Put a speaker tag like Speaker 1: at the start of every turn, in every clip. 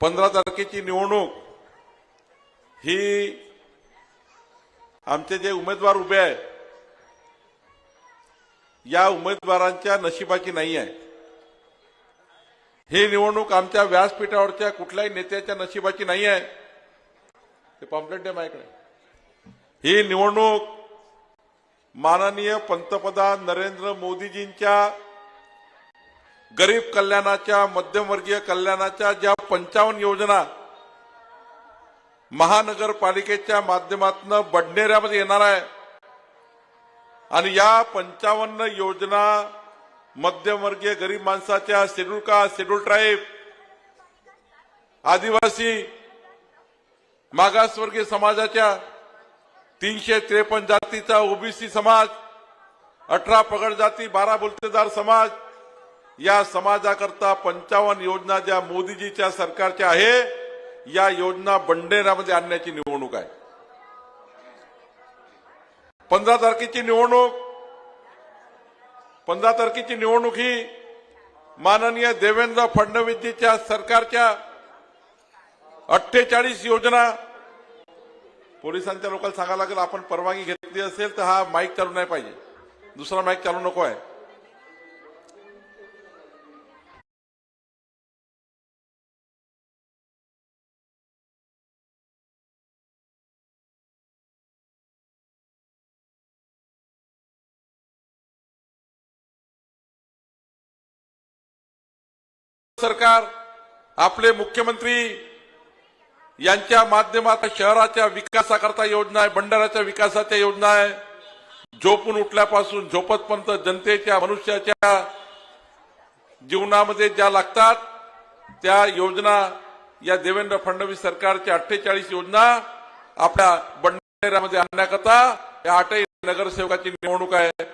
Speaker 1: पंधरा तारखेची निवडणूक. ही आमचे जे उमेदवार उभे आहे या उमेदवारांच्या नशिबाची नाही आहे. ही निवडणूक आमच्या व्यासपीठावरच्या कुठल्याही नेत्याच्या नशिबाची नाही आहे. ते पॉम्पलेट आहे माझ्याकडे. ही निवडणूक माननीय पंतप्रधान नरेंद्र मोदीजींच्या गरीब कल्याणाच्या मध्यमवर्गीय कल्याणाच्या ज्या पंचावन्न योजना महानगरपालिकेच्या माध्यमातून बडनेऱ्यामध्ये येणार आहे आणि या पंचावन्न योजना मध्यमवर्गीय गरीब माणसाच्या शेड्यूल का शेड्यूल ट्राईब आदिवासी मागासवर्गीय समाजाच्या तीनशे त्रेपन्न जातीचा ओबीसी समाज अठरा पगड जाती बारा बोलतेदार समाज या समाजाकरता पंचावन्न योजना ज्या मोदीजीच्या सरकारच्या आहे या योजना बंडेरामध्ये आणण्याची निवडणूक आहे. पंधरा तारखेची निवडणूक पंधरा तारखेची निवडणूक ही माननीय देवेंद्र फडणवीसजीच्या सरकारच्या अठ्ठेचाळीस योजना. पोलिसांच्या लोकांना सांगायला लागेल आपण परवानगी घेतली असेल तर हा माईक चालू नाही पाहिजे. दुसरा माईक चालू नको आहे. सरकार आपले मुख्यमंत्री यांच्या माध्यमात शहराच्या विकासाकरता योजना आहे भंडाराच्या विकासाच्या योजना आहे. झोपून उठल्यापासून झोपतपर्यंत जनतेच्या मनुष्याच्या जीवनामध्ये ज्या लागतात त्या योजना या देवेंद्र फडणवीस सरकारच्या अठ्ठेचाळीस योजना आपल्या बंडाऱ्यामध्ये आणण्याकरता या आठही नगरसेवकाची निवडणूक आहे.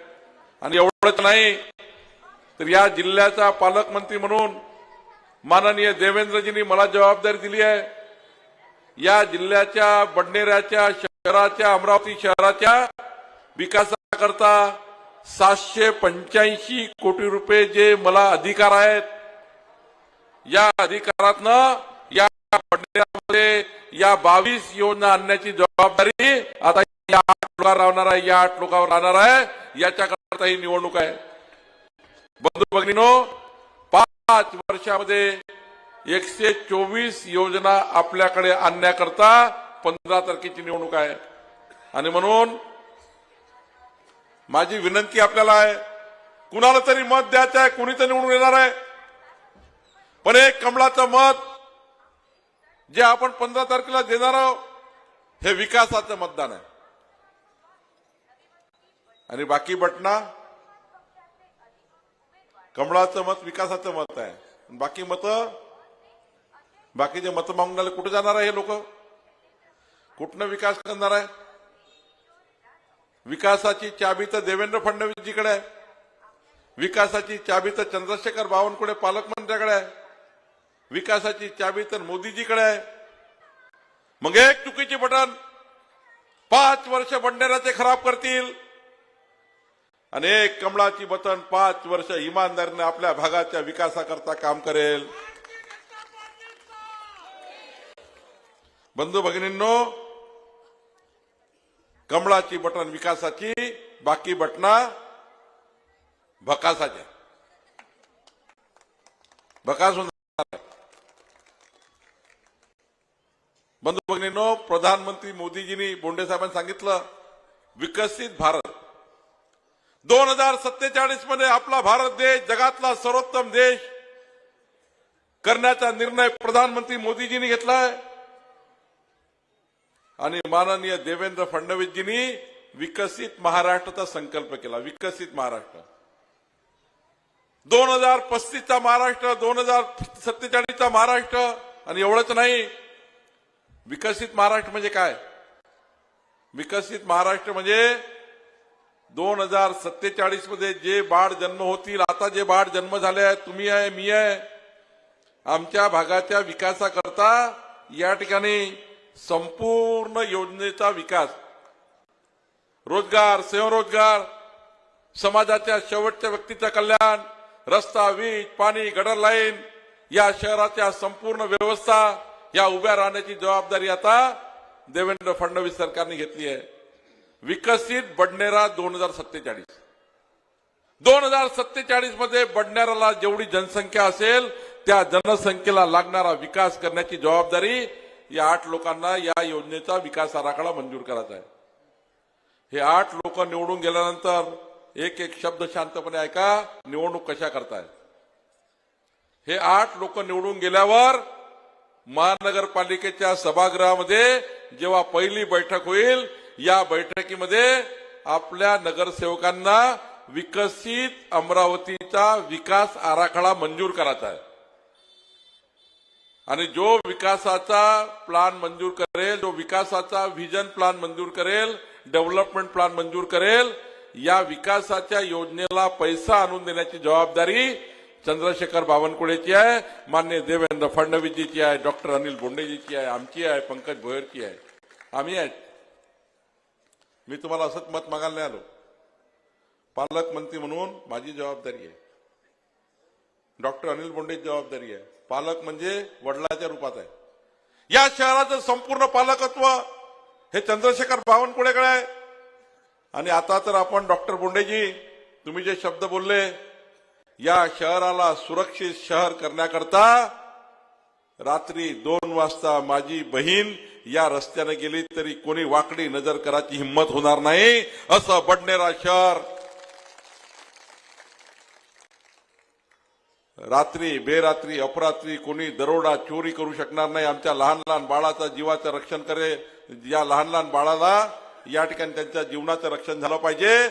Speaker 1: आणि एवढंच नाही तर या जिल्ह्याचा पालकमंत्री म्हणून माननीय देवेंद्रजींनी मला जबाबदारी दिली आहे. या जिल्ह्याच्या बडनेऱ्याच्या शहराच्या अमरावती शहराच्या विकासाकरता सातशे पंच्याऐंशी कोटी रुपये जे मला अधिकार आहेत या अधिकारातनं या बडनेऱ्यामध्ये या बावीस योजना आणण्याची जबाबदारी आता या आठ लोकांवर राहणार आहे या आठ लोकांवर राहणार आहे याच्याकरता ही निवडणूक आहे. बंधू भगिनीनो पाच वर्षामध्ये एकशे चोवीस योजना आपल्याकडे आणण्याकरता पंधरा तारखेची निवडणूक आहे. आणि म्हणून माझी विनंती आपल्याला आहे कुणाला तरी मत द्यायचं आहे कुणी तर निवडून येणार आहे. पण एक कमळाचं मत जे आपण पंधरा तारखेला देणार आहोत हे विकासाचं मतदान आहे. आणि बाकी बटना कमळाचं मत विकासाचं मत आहे. बाकी मत? बाकीचे मत मागणारे कुठे जाणार आहे हे लोक? कुठनं विकास करणार आहे? विकासाची चाबी तर देवेंद्र फडणवीसजीकडे आहे. विकासाची चाबी तर चंद्रशेखर बावनकुळे पालकमंत्र्याकडे आहे. विकासाची चाबी तर मोदीजीकडे आहे. मग एक चुकीची बटन पाच वर्ष बंडेराचे खराब करतील. आणि कमळाची बटन पाच वर्ष इमानदारीने आपल्या भागाच्या विकासाकरता काम करेल. बंधू भगिनींनो कमळाची बटन विकासाची बाकी बटना भकासाच्या भकासून बंधू भगिनींनो प्रधानमंत्री मोदीजींनी बोंडे साहेबांनी सांगितलं विकसित भारत. दोन हजार सत्तेचाळीसमध्ये आपला भारत देश जगातला सर्वोत्तम देश करण्याचा निर्णय प्रधानमंत्री मोदीजींनी घेतलाय. आणि माननीय देवेंद्र फडणवीसजींनी विकसित महाराष्ट्राचा संकल्प केला. विकसित महाराष्ट्र. दोन हजार पस्तीसचा महाराष्ट्र दोन हजार सत्तेचाळीसचा महाराष्ट्र आणि एवढंच नाही. विकसित महाराष्ट्र म्हणजे काय? विकसित महाराष्ट्र म्हणजे दोन हजार सत्तेचाळीसमध्ये जे बाळ जन्म होतील आता जे बाळ जन्म झाले आहेत तुम्ही आहे मी आहे आमच्या भागाच्या विकासाकरता या ठिकाणी संपूर्ण योजनेचा विकास. रोजगार स्वयंरोजगार समाजाच्या शेवटच्या व्यक्तीचं कल्याण रस्ता वीज पाणी गडर लाईन या शहराच्या संपूर्ण व्यवस्था या उभ्या राहण्याची जबाबदारी आता देवेंद्र फडणवीस सरकारने घेतली आहे. विकसित बडनेरा दोन हजार सत्तेचाळीस. दोन हजार सत्तेचाळीसमध्ये बडनेराला जेवढी जनसंख्या असेल त्या जनसंख्येला लागणारा विकास करण्याची जबाबदारी या आठ लोकांना या योजनेचा विकास आराखडा मंजूर करायचा आहे. हे आठ लोक निवडून गेल्यानंतर एक एक शब्द शांतपणे ऐका निवडणूक कशा करताय? हे आठ लोक निवडून गेल्यावर महानगरपालिकेच्या सभागृहामध्ये जेव्हा पहिली बैठक होईल या बैठकीमध्ये आपल्या नगरसेवकांना विकसित अमरावतीचा विकास आराखडा मंजूर करायचा आहे. आणि जो विकासाचा प्लान मंजूर करेल जो विकासाचा व्हिजन प्लान मंजूर करेल डेव्हलपमेंट प्लान मंजूर करेल या विकासाच्या योजनेला पैसा आणून देण्याची जबाबदारी चंद्रशेखर बावनकुळेची आहे मान्य देवेंद्र फडणवीसजीची आहे डॉक्टर अनिल बोंडेजीची आहे आमची आहे पंकज भोयरची आहे. आम्ही आहेत मी तुम्हाला असंच मत मागायला नाही आलो. पालकमंत्री म्हणून माझी जबाबदारी आहे. डॉक्टर अनिल बोंडेची जबाबदारी आहे. पालक म्हणजे वडिलाच्या रूपात आहे. या शहराचं संपूर्ण पालकत्व हे चंद्रशेखर बावनकुळेकडे आहे. आणि आता तर आपण डॉक्टर बोंडेजी तुम्ही जे शब्द बोलले या शहराला सुरक्षित शहर करण्याकरता रात्री दोन वाजता माझी बहीण या रस्त्याने गेली तरी कोणी वाकडी नजर करायची हिंमत होणार नाही असं बडनेरा शहर. रात्री बेरात्री अपरात्री कोणी दरोडा चोरी करू शकणार नाही. आमच्या लहान लहान बाळाचा जीवाचं रक्षण करे या लहान लहान बाळाला या ठिकाणी त्यांच्या जीवनाचं रक्षण झालं पाहिजे.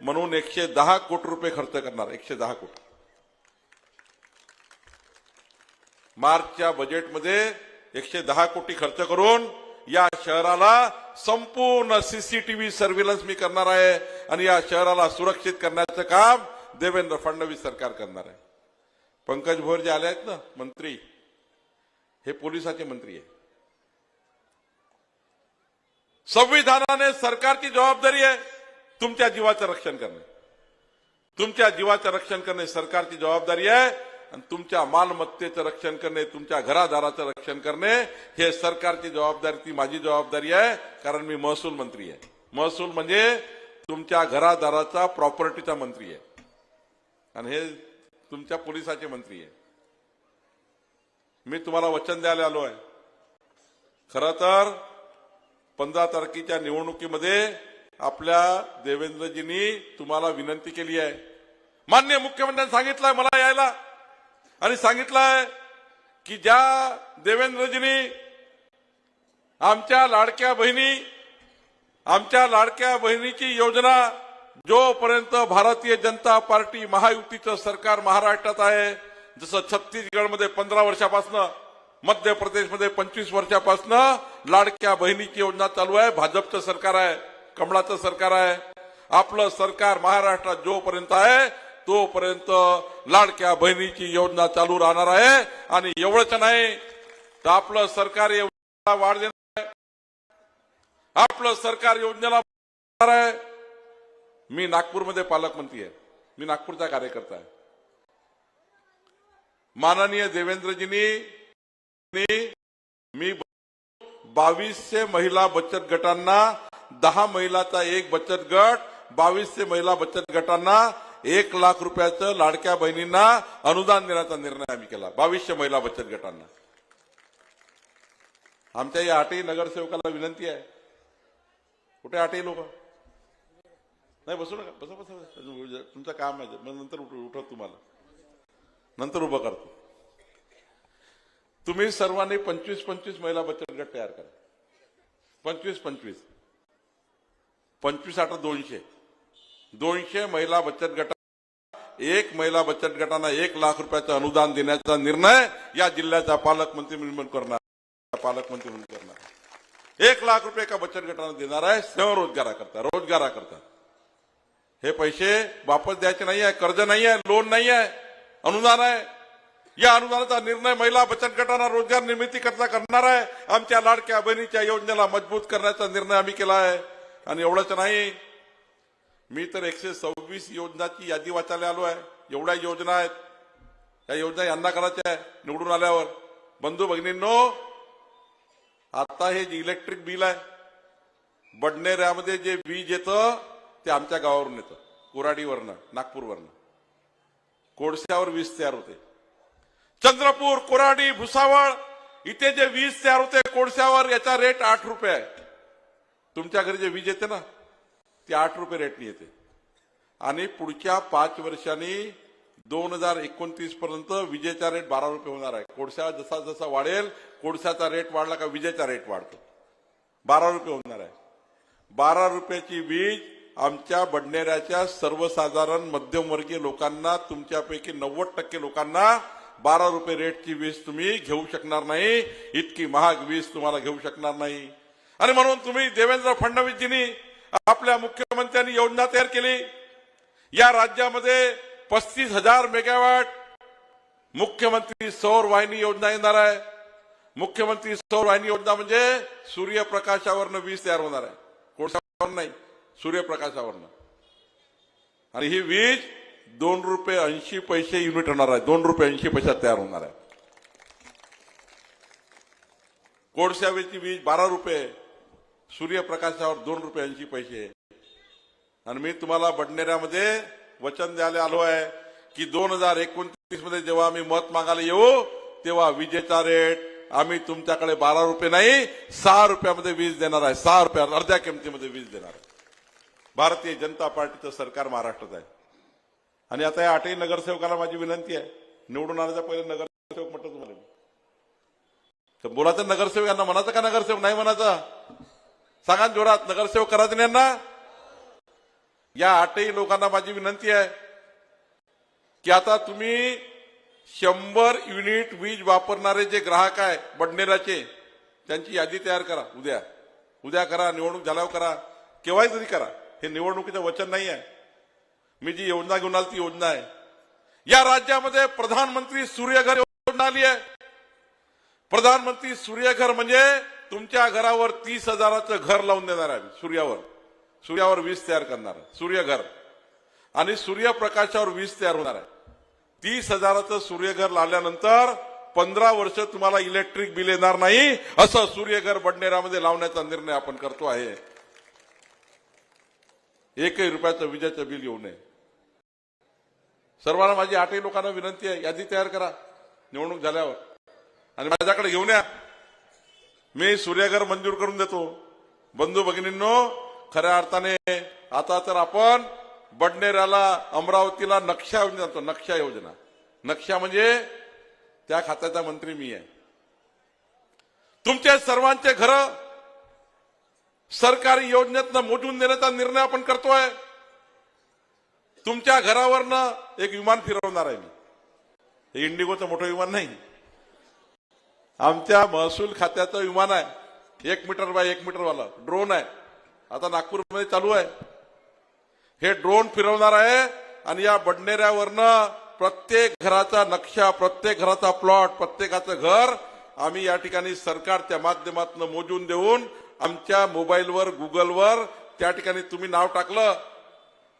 Speaker 1: म्हणून एकशे दहा कोटी रुपये खर्च करणार एकशे दहा कोटी. मार्चच्या बजेटमध्ये एकशे दहा कोटी खर्च करून या शहराला संपूर्ण सीसीटीव्ही सर्व्हिलन्स मी करणार आहे आणि या शहराला सुरक्षित करण्याचं काम देवेंद्र फडणवीस सरकार करणार आहे. पंकज भोर जे आले आहेत ना मंत्री हे पोलिसाचे मंत्री आहे. संविधानाने सरकारची जबाबदारी आहे तुमच्या जीवाचं रक्षण करणे. तुमच्या जीवाचं रक्षण करणे सरकारची जबाबदारी आहे. आणि तुमच्या मालमत्तेचं रक्षण करणे तुमच्या घरादाराचं रक्षण करणे हे सरकारची जबाबदारी ती माझी जबाबदारी आहे कारण मी महसूल मंत्री आहे. महसूल म्हणजे तुमच्या घरादाराचा प्रॉपर्टीचा मंत्री आहे. आणि हे तुमच्या पोलिसाचे मंत्री आहे. मी तुम्हाला वचन द्यायला आलो आहे. खरं तर पंधरा तारखेच्या निवडणुकीमध्ये आपल्या देवेंद्रजींनी तुम्हाला विनंती केली आहे. मान्य मुख्यमंत्र्यांनी सांगितलंय मला यायला. आणि सांगितलंय की ज्या देवेंद्रजींनी आमच्या लाडक्या बहिणी आमच्या लाडक्या बहिणीची योजना जोपर्यंत भारतीय जनता पार्टी महायुतीचं सरकार महाराष्ट्रात आहे जसं छत्तीसगडमध्ये पंधरा वर्षापासनं मध्य प्रदेशमध्ये पंचवीस वर्षापासनं लाडक्या बहिणीची योजना चालू आहे. भाजपचं सरकार आहे कमळाचं सरकार आहे. आपलं सरकार महाराष्ट्रात जोपर्यंत आहे तोपर्यंत लाडक्या बहिणीची योजना चालू राहणार आहे. आणि एवढंच नाही तर आपलं सरकार योजनेला वाढ देणार आहे. आपलं सरकार योजनेला आहे. मी नागपूरमध्ये पालकमंत्री आहे. मी नागपूरचा कार्यकर्ता आहे. माननीय देवेंद्रजींनी मी बावीसशे महिला बचत गटांना दहा महिलाचा एक बचत गट बावीसशे महिला बचत गटांना एक लाख रुपयाचं लाडक्या बहिणींना अनुदान देण्याचा निर्णय आम्ही केला. बावीसशे महिला बचत गटांना. आमच्या या आठही नगरसेवकाला विनंती आहे. कुठे आठही लोक? नाही बसू नका. बसा बसा तुमचं काम आहे. मग नंतर उठव तुम्हाला. नंतर उभं करतो. तुम्ही सर्वांनी पंचवीस पंचवीस महिला बचत गट तयार करा. पंचवीस पंचवीस. पंचवीस आठ दोनशे. दोनशे महिला बचत गट एक महिला बचत गटांना एक लाख रुपयाचं अनुदान देण्याचा निर्णय या जिल्ह्याचा पालकमंत्री म्हणून करणार. पालकमंत्री म्हणून करणार. एक लाख रुपये एका बचत गटांना देणार आहे स्वयंरोजगाराकरता रोजगाराकरता हे पैसे वापस द्यायचे नाही आहे कर्ज नाही आहे लोन नाही आहे अनुदान आहे. या अनुदानाचा निर्णय महिला बचत गटांना रोजगार निर्मिती करता करणार आहे आमच्या लाडक्या बहिणीच्या योजनेला मजबूत करण्याचा निर्णय आम्ही केला आहे. आणि एवढंच नाही मी तर एकशे सव्वीस योजनाची यादी वाचायला आलो आहे. एवढ्या योजना आहेत. या योजना यांना करायच्या आहे निवडून आल्यावर. बंधू भगिनींनो आता हे जे इलेक्ट्रिक बिल आहे बडनेऱ्यामध्ये जे वीज येतं ते आमच्या गावावरून येतं कुराडीवरनं नागपूरवरनं. कोळश्यावर वीज तयार होते. चंद्रपूर कोराडी भुसावळ इथे जे वीज तयार होते कोळश्यावर याचा रेट आठ रुपये आहे. तुमच्या घरी जे वीज येते ना ती आठ रुपये रेटनी येते. आणि पुढच्या पाच वर्षांनी दोन हजार एकोणतीस पर्यंत विजेचा रेट बारा रुपये होणार आहे. कोळसा जसा जसा वाढेल कोळशाचा रेट वाढला का विजेचा रेट वाढतो. बारा रुपये होणार आहे. बारा रुपयाची वीज आमच्या बडनेऱ्याच्या सर्वसाधारण मध्यमवर्गीय लोकांना तुमच्यापैकी नव्वद टक्के लोकांना बारा रुपये रेटची वीज तुम्ही घेऊ शकणार नाही. इतकी महाग वीज तुम्हाला घेऊ शकणार नाही. आणि म्हणून तुम्ही देवेंद्र फडणवीसजींनी आपल्या मुख्यमंत्र्यांनी योजना तयार केली. या राज्यामध्ये पस्तीस हजार मेगावॅट मुख्यमंत्री सौर वाहिनी योजना येणार आहे. मुख्यमंत्री सौर वाहिनी योजना म्हणजे सूर्यप्रकाशावरनं वीज तयार होणार आहे. कोळशावर नाही सूर्यप्रकाशावरनं. आणि ही वीज दोन रुपये ऐंशी पैसे युनिट होणार आहे. दोन रुपये ऐंशी पैशात तयार होणार आहे. कोळशावेची वीज बारा रुपये सूर्यप्रकाशावर दोन रुपयांची पैसे आणि मी तुम्हाला बडनेऱ्यामध्ये वचन द्यायला आलो आहे की दोन हजार एकोणतीसमध्ये जेव्हा आम्ही मत मागायला येऊ तेव्हा विजेचा रेट आम्ही तुमच्याकडे बारा रुपये नाही सहा रुपयामध्ये वीज देणार आहे. सहा रुपया अर्ध्या किमतीमध्ये वीज देणार आहे. भारतीय जनता पार्टीचं सरकार महाराष्ट्रात आहे. आणि आता या आठही नगरसेवकाला माझी विनंती आहे. निवडून आणायचा पहिले नगरसेवक म्हटलं तुम्हाला तर बोलायचं नगरसेवक यांना म्हणायचं का नगरसेवक? नाही म्हणायचं. सांगा जोरात नगरसेवक करायचं नाही यांना या आठही लोकांना माझी विनंती आहे की आता तुम्ही शंभर युनिट वीज वापरणारे जे ग्राहक आहे बडनेराचे त्यांची यादी तयार करा उद्या. उद्या करा निवडणूक झाल्यावर करा केव्हाही तरी करा. हे निवडणुकीचं वचन नाही आहे. मी जी योजना घेऊन आली ती योजना आहे. या राज्यामध्ये प्रधानमंत्री सूर्यघर योजना आली आहे. प्रधानमंत्री सूर्यघर म्हणजे तुमच्या घरावर तीस हजाराचं घर लावून देणार आहे सूर्यावर. सूर्यावर वीज तयार करणार सूर्यघर. आणि सूर्यप्रकाशावर वीज तयार होणार आहे. तीस हजाराचं सूर्यघर लावल्यानंतर पंधरा वर्ष तुम्हाला इलेक्ट्रिक बिल येणार नाही असं सूर्यघर बडनेरामध्ये लावण्याचा निर्णय आपण करतो आहे. एकही रुपयाचं विजेचं बिल येऊ नये. सर्वांना माझी आठही लोकांना विनंती आहे यादी तयार करा. निवडणूक झाल्यावर. आणि माझ्याकडे घेऊन या. मी सूर्यघर मंजूर करून देतो. बंधू भगिनींनो खऱ्या अर्थाने आता तर आपण बडनेऱ्याला अमरावतीला नक्षा योजना जातो नक्षा योजना. नक्षा म्हणजे त्या खात्याचा मंत्री मी आहे. तुमचे सर्वांचे घर सरकारी योजनेतनं मोजून देण्याचा निर्णय आपण करतोय. तुमच्या घरावरनं एक विमान फिरवणार आहे मी. हे इंडिगोचं मोठं विमान नाही. आमच्या महसूल खात्याचं विमान आहे. एक मीटर बाय एक मीटरवाला. ड्रोन आहे. आता नागपूरमध्ये चालू आहे. हे ड्रोन फिरवणार आहे आणि या बडनेऱ्यावरनं प्रत्येक घराचा नक्षा प्रत्येक घराचा प्लॉट प्रत्येकाचं घर आम्ही या ठिकाणी सरकारच्या माध्यमातून मोजून देऊन आमच्या मोबाईलवर गुगलवर त्या ठिकाणी तुम्ही नाव टाकलं.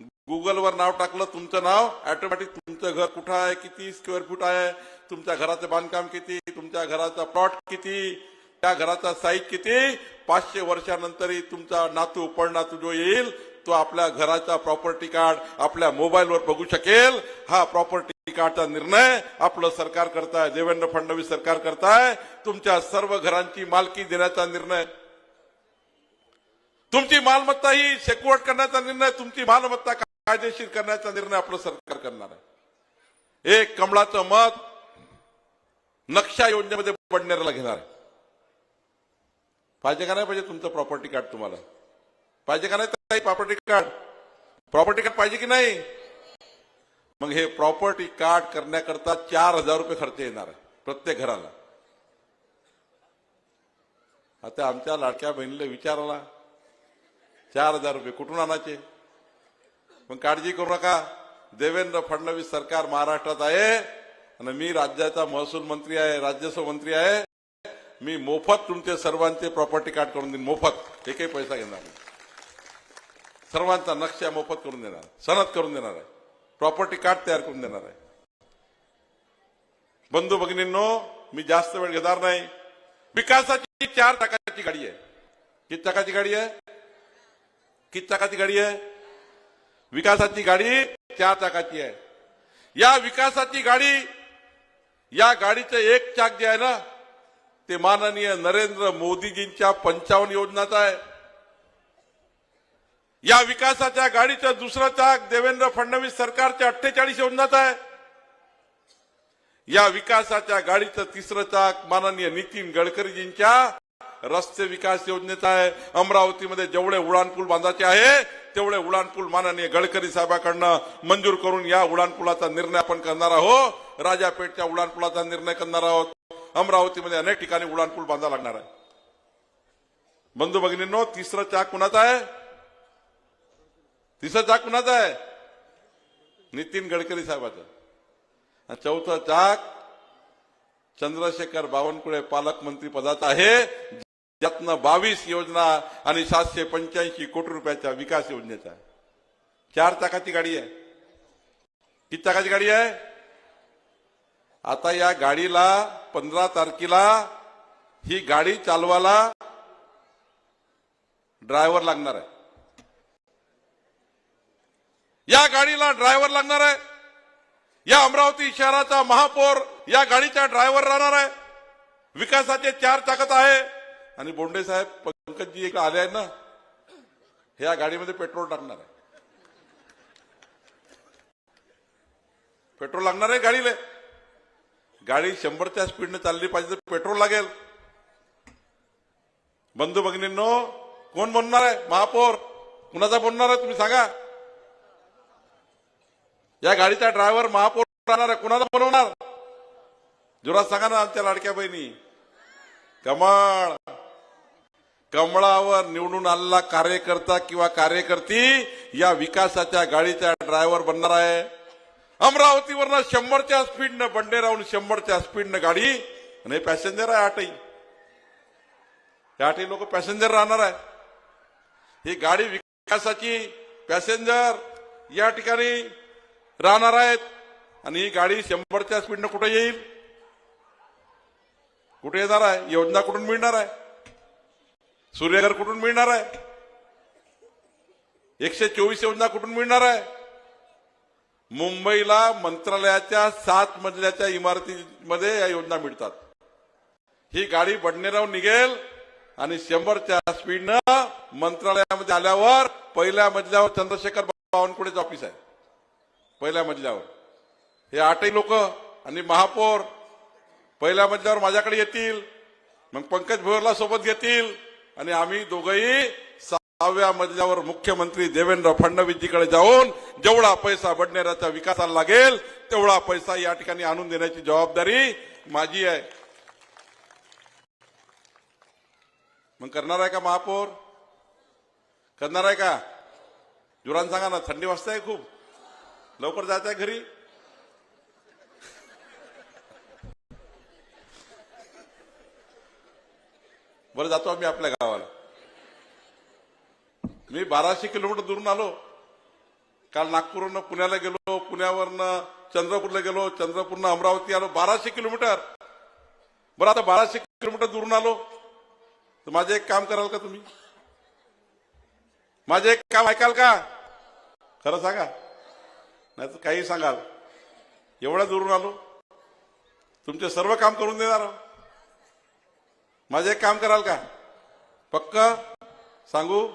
Speaker 1: गुगलवर नाव टाकलं तुमचं नाव. ऑटोमॅटिक तुमचं घर कुठं आहे? किती स्क्वेअर फूट आहे? तुमच्या घराचं बांधकाम किती? तुमच्या घराचा प्लॉट किती? त्या घराचा साईज किती? पाचशे वर्षानंतरही तुमचा नातू पडनातू जो येईल तो आपल्या घराचा प्रॉपर्टी कार्ड आपल्या मोबाईलवर बघू शकेल. हा प्रॉपर्टी कार्डचा निर्णय आपलं सरकार करताय देवेंद्र फडणवीस सरकार करताय. तुमच्या सर्व घरांची मालकी देण्याचा निर्णय. तुमची मालमत्ता ही सेक्युअर्ड करण्याचा निर्णय तुमची मालमत्ता कायदेशीर करण्याचा निर्णय आपलं सरकार करणार आहे. एक कमळाचं मत नक्षा योजनेमध्ये पडणाऱ्याला घेणार. पाहिजे का नाही पाहिजे तुमचं प्रॉपर्टी कार्ड तुम्हाला? पाहिजे का नाही प्रॉपर्टी कार्ड प्रॉपर्टी कार्ड पाहिजे की नाही? मग हे प्रॉपर्टी कार्ड करण्याकरता चार हजार रुपये खर्च येणार आहे प्रत्येक घराला. आता आमच्या लाडक्या बहिणीला विचारला चार हजार रुपये कुठून आणायचे? पण काळजी करू नका. देवेंद्र फडणवीस सरकार महाराष्ट्रात आहे. आणि मी राज्याचा महसूल मंत्री आहे राज्यसभा मंत्री आहे. मी मोफत तुमचे सर्वांचे प्रॉपर्टी कार्ड करून देईन. मोफत. एकही पैसा घेणार नाही. सर्वांचा नक्षा मोफत करून देणार सनद करून देणार आहे. प्रॉपर्टी कार्ड तयार करून देणार आहे. बंधू भगिनींनो मी जास्त वेळ घेणार नाही. विकासाची चार चाकाची गाडी आहे. किती चाकाची गाडी आहे? किती चाकाची गाडी आहे? विकासाची गाडी चार चाकाची आहे. या विकासाची गाडी या गाडीचं एक चाक जे आहे ना ते माननीय नरेंद्र मोदीजींच्या पंचावन्न योजनाचा आहे. या विकासाच्या गाडीचं दुसरं चाक देवेंद्र फडणवीस सरकारच्या अठ्ठेचाळीस योजनाचा आहे. या विकासाच्या गाडीचं तिसरं चाक माननीय नितीन गडकरीजींच्या रस्ते विकास योजनेचा आहे. अमरावतीमध्ये जेवढे उडाणपूल बांधायचे आहे तेवढे उडाणपूल माननीय गडकरी साहेबांकडनं मंजूर करून या उडाणपुलाचा निर्णय आपण करणार आहोत. राजापेठच्या उडाणपुलाचा निर्णय करणार आहोत. अमरावतीमध्ये अनेक ठिकाणी उडाणपूल बांधा लागणार आहे. बंधू भगिनींनो तिसरं चाक कुणाचा आहे? तिसरं चाक कुणाचं आहे? नितीन गडकरी साहेबाचं. चौथं चाक चंद्रशेखर बावनकुळे पालकमंत्री पदाचा आहे. ज्यातनं बावीस योजना आणि सातशे पंच्याऐंशी कोटी रुपयाच्या विकास योजनेचा आहे. चार चाकाची गाडी आहे. किती चाकाची गाडी आहे? आता या गाडीला पंधरा तारखेला ही गाडी चालवायला ड्रायव्हर लागणार आहे. या गाडीला ड्रायव्हर लागणार आहे. या अमरावती शहराचा महापौर या गाडीचा ड्रायव्हर राहणार आहे. विकासाचे चार चाकत आहे. आणि बोंडे साहेब पंकजजी एक आले आहेत ना हे या गाडीमध्ये पेट्रोल टाकणार आहे. पेट्रोल लागणार आहे गाडीला. गाडी शंभरच्या स्पीडने चालली पाहिजे तर पेट्रोल लागेल. बंधू भगिनींनो कोण बनणार आहे? महापौर कुणाचा बनणार आहे तुम्ही सांगा. या गाडीचा ड्रायव्हर महापौर राहणार आहे कुणाला बनवणार जोरात सांगा ना आमच्या लाडक्या बहिणी. कमळ कमळावर निवडून आलेला कार्यकर्ता किंवा कार्यकर्ती या विकासाच्या गाडीचा ड्रायव्हर बनणार आहे. अमरावतीवरनं शंभरच्या स्पीडनं बंडे राहून शंभरच्या स्पीडनं गाडी आणि पॅसेंजर आहे आठही. आठही लोक पॅसेंजर राहणार आहे. ही गाडी विकासाची पॅसेंजर या ठिकाणी राहणार आहेत आणि ही गाडी शंभरच्या स्पीडनं कुठे येईल? कुठे येणार आहे? योजना कुठून मिळणार आहे? सूर्यघर कुठून मिळणार आहे? एकशे चोवीस योजना कुठून मिळणार आहे? मुंबईला मंत्रालयाच्या सात मजल्याच्या इमारतीमध्ये या योजना मिळतात. ही गाडी बडनेराव निघेल आणि शंभरच्या स्पीडनं मंत्रालयामध्ये आल्यावर पहिल्या मजल्यावर चंद्रशेखर बावनकुळेचं ऑफिस आहे. पहिल्या मजल्यावर. हे आठही लोक आणि महापौर पहिल्या मजल्यावर माझ्याकडे येतील मग पंकज भोरला सोबत घेतील आणि आम्ही दोघंही सहाव्या मजल्यावर मुख्यमंत्री देवेंद्र फडणवीसजीकडे जाऊन जेवढा पैसा बडनेराच्या विकासाला लागेल तेवढा पैसा या ठिकाणी आणून देण्याची जबाबदारी माझी आहे. मग करणार आहे का महापौर? करणार आहे का? जुरान सांगा ना थंडी वाजताय खूप. लवकर जायचंय आहे घरी? बरं जातो आम्ही आपल्या गावाला. मी बाराशे किलोमीटर दुरून आलो. काल नागपूरवरनं पुण्याला गेलो पुण्यावरनं चंद्रपूरला गेलो चंद्रपूरनं अमरावती आलो बाराशे किलोमीटर. बरं आता बाराशे किलोमीटर दुरून आलो. तर माझे एक काम कराल का तुम्ही? माझे एक काम ऐकाल का? खरं सांगा. नाही तर काही सांगाल. एवढ्या दुरून आलो. तुमचे सर्व काम करून देणार माझं एक काम कराल का? पक्क सांगू?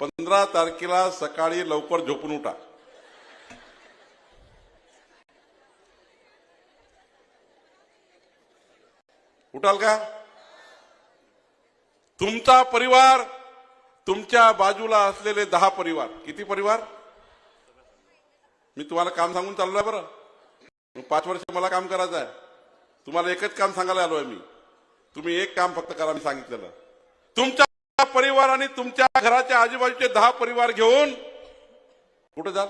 Speaker 1: पंधरा तारखेला सकाळी लवकर झोपून उठा. उठाल का? तुमचा परिवार तुमच्या बाजूला असलेले दहा परिवार. किती परिवार? मी तुम्हाला काम सांगून चाललोय बरं. पाच वर्ष मला काम करायचं आहे तुम्हाला एकच काम सांगायला आलोय मी. तुम्ही एक काम फक्त करा मी सांगितलेलं. तुमच्या परिवार आणि तुमच्या घराच्या आजूबाजूचे दहा परिवार घेऊन कुठं जाल?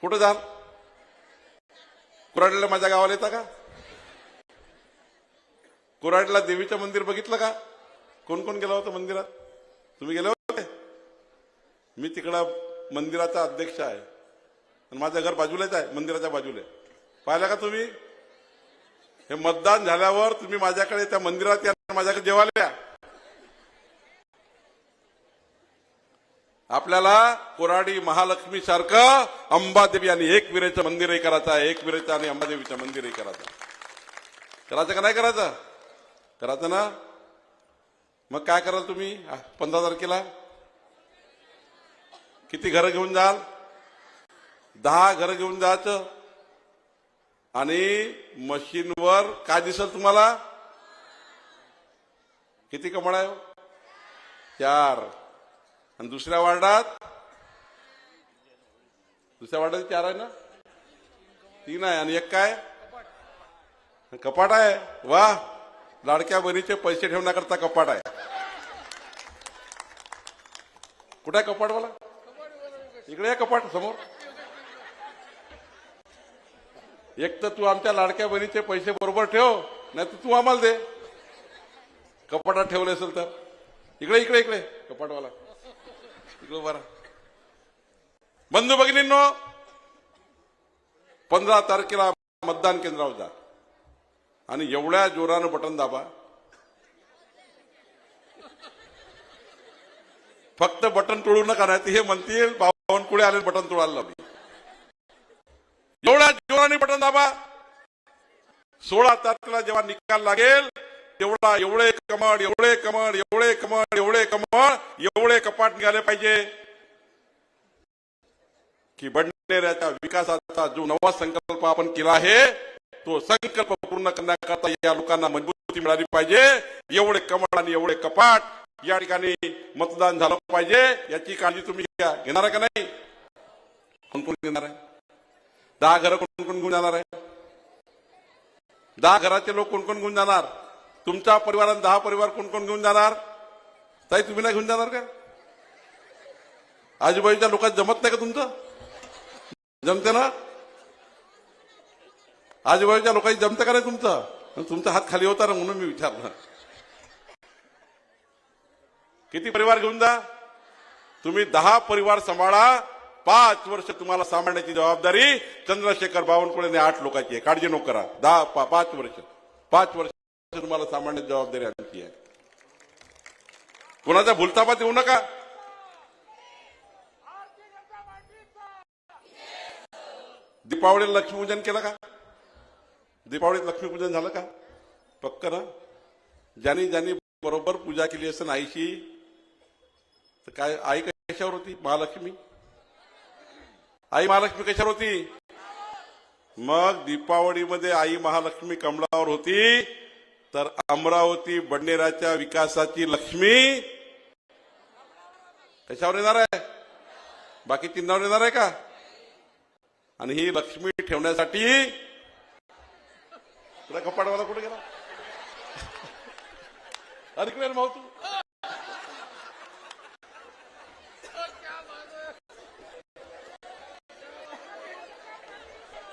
Speaker 1: कुठं जाल? कुराडला माझ्या गावाला येता का? कुराडला देवीचं मंदिर बघितलं का? कोण कोण गेला होता मंदिरात? तुम्ही गेले होते? मी तिकडं मंदिराचा अध्यक्ष आहे. आणि माझं घर बाजूलाच आहे मंदिराच्या बाजूला. पाहिलं का तुम्ही? हे मतदान झाल्यावर तुम्ही माझ्याकडे त्या मंदिरात या माझ्याकडे जेवायला या. आपल्याला कोराडी महालक्ष्मी सारखं अंबादेवी आणि एक विरेचं मंदिरही करायचं आहे. एक विरेचं आणि अंबादेवीचं मंदिरही करायचं करायचं का नाही करायचं? करायचं ना? मग काय कराल तुम्ही? पंधरा तारखेला? किती घरं घेऊन जाल? दहा घरं घेऊन जायचं? आणि मशीनवर काय दिसल तुम्हाला? किती कमळ आहे हो? चार. आणि दुसऱ्या वार्डात? दुसऱ्या वार्डात चार आहे ना? तीन आहे. आणि एक काय? कपाट आहे. वा लाडक्या बहिणीचे पैसे ठेवण्याकरता कपाट आहे. कुठे आहे कपाट मला इकडे आहे कपाट समोर. एक तर तू आमच्या लाडक्या बहिणीचे पैसे बरोबर ठेव नाही तर तू आम्हाला दे. कपाटात ठेवले असेल तर. इकडे इकडे इकडे. कपाटवाला. इकडे बरा बंधू भगिनींनो पंधरा तारखेला मतदान केंद्रावर जा. आणि एवढ्या जोरानं बटन दाबा. फक्त बटन तोडू नका नाही हे म्हणतील बावनकुळे आले बटन तोडायला लावली एवढ्या जीवनाने बटन दाबा. सोळा तारखेला जेव्हा निकाल लागेल तेवढा एवढे कमळ एवढे कमळ एवढे कमळ एवढे कमळ एवढे कपाट निघाले पाहिजे. की बंडेऱ्याच्या विकासाचा जो नवा संकल्प आपण केला आहे तो संकल्प पूर्ण करण्याकरता या लोकांना मजबूती मिळाली पाहिजे. एवढे कमळ आणि एवढे कपाट या ठिकाणी मतदान झालं पाहिजे. याची काळजी तुम्ही घ्या. घेणार का नाही? कोण घेणार आहे? दहा घरं कोण कोण घेऊन जाणार आहे? दहा घराचे लोक कोण कोण घेऊन जाणार? तुमच्या परिवारात दहा परिवार कोण कोण घेऊन जाणार? ताई तुम्ही नाही घेऊन जाणार का? आजूबाजूच्या लोकांत जमत नाही का तुमचं? जमते ना? आजूबाजूच्या लोकांची जमतं का नाही तुमचं? तुमचा हात खाली होता ना म्हणून मी विचारलं. किती परिवार घेऊन जा? तुम्ही दहा परिवार सांभाळा. पाच वर्ष तुम्हाला सांभाळण्याची जबाबदारी चंद्रशेखर बावनकुळेने आठ लोकांची आहे. काळजी नको करा. दहा पा- पाच वर्ष. पाच वर्ष तुम्हाला सांभाळण्याची जबाबदारी आमची आहे. कोणाचा भूलतापात येऊ नका. दीपावळीला लक्ष्मीपूजन केलं का? दीपावळीत लक्ष्मीपूजन झालं का? पक्क ना. ज्यांनी ज्यांनी बरोबर पूजा केली असेल आईशी तर काय आई कशावर होती? महालक्ष्मी? आई महालक्ष्मी कशावर होती? मग दीपावळीमध्ये आई महालक्ष्मी कमळावर होती. तर अमरावती बडनेराच्या विकासाची लक्ष्मी कशावर येणार आहे? बाकी चिन्हावर येणार आहे का? आणि ही लक्ष्मी ठेवण्यासाठी तुला कपाडवाला कुठे गेला? अरे इकडे भाऊ तू.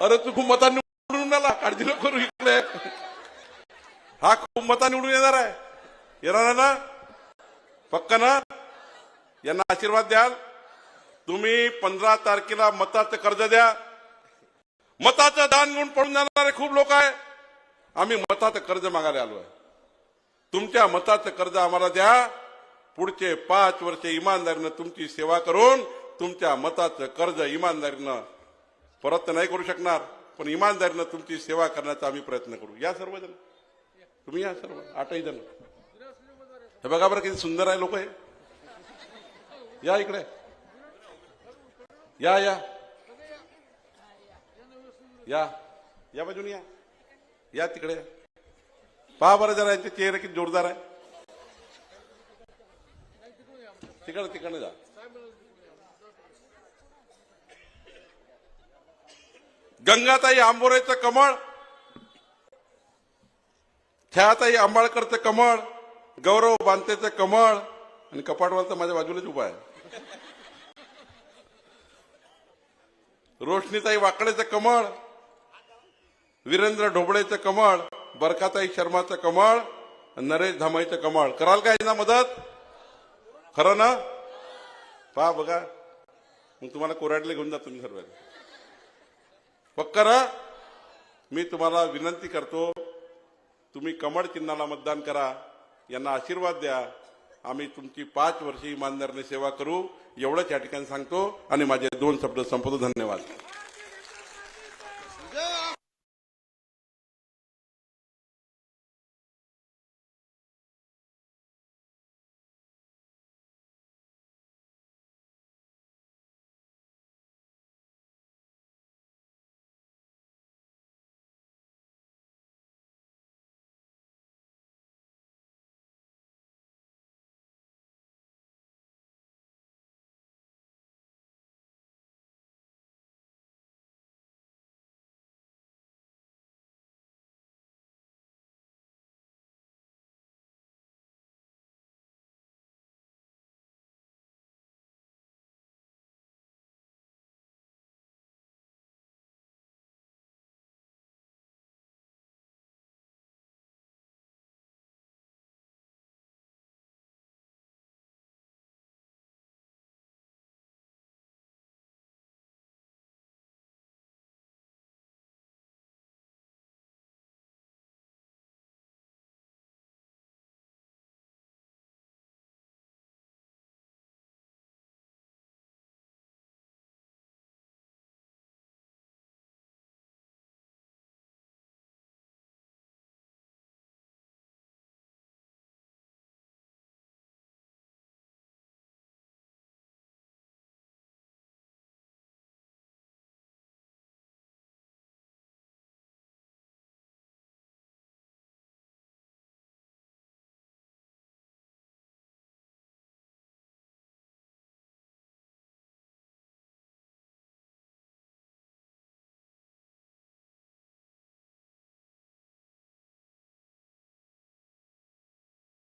Speaker 1: अरे तू खूप मतांनी निवडून आला काळजी नको करू इकडे. हा खूप मता निवडून येणार आहे. येणार ना? पक्क ना? यांना आशीर्वाद द्याल. तुम्ही पंधरा तारखेला मताचं कर्ज द्या. मताचं दान घेऊन पडून जाणारे खूप लोक आहे. आम्ही मताचं कर्ज मागायला आलो आहे. तुमच्या मताचं कर्ज आम्हाला द्या. पुढचे पाच वर्ष इमानदारीनं तुमची सेवा करून तुमच्या मताचं कर्ज इमानदारीनं परत तर नाही करू शकणार पण इमानदारीनं तुमची सेवा करण्याचा आम्ही प्रयत्न करू. या सर्वजण. तुम्ही या सर्व आठही जण. हे बघा बरं किती सुंदर आहे लोक हे. या इकडे. या या. या. या बाजून या. या तिकडे पहा बरं जरा यांचे चेहरे किती जोरदार आहे. तिकडे तिकडे जा. गंगाताई आंबोरेचं कमळ छायाताई आंबाळकरचं कमळ गौरव बांतेचं कमळ आणि कपाटवाल तर माझ्या बाजूलाच उभा आहे. रोशनीताई वाकडेचं कमळ वीरेंद्र ढोबळेचं कमळ बरकाताई शर्माचं कमळ नरेश धामाईचं कमळ. कराल का यांना मदत? खरं ना? पहा बघा. मग तुम्हाला कोराडले घेऊन जा तुम्ही सर्व. पक्क मी तुम्हाला विनंती करतो तुम्ही कमळ चिन्हाला मतदान करा यांना आशीर्वाद द्या. आम्ही तुमची पाच वर्षी इमानदारने सेवा करू. एवढंच या ठिकाणी सांगतो आणि माझे दोन शब्द संपवतो. धन्यवाद.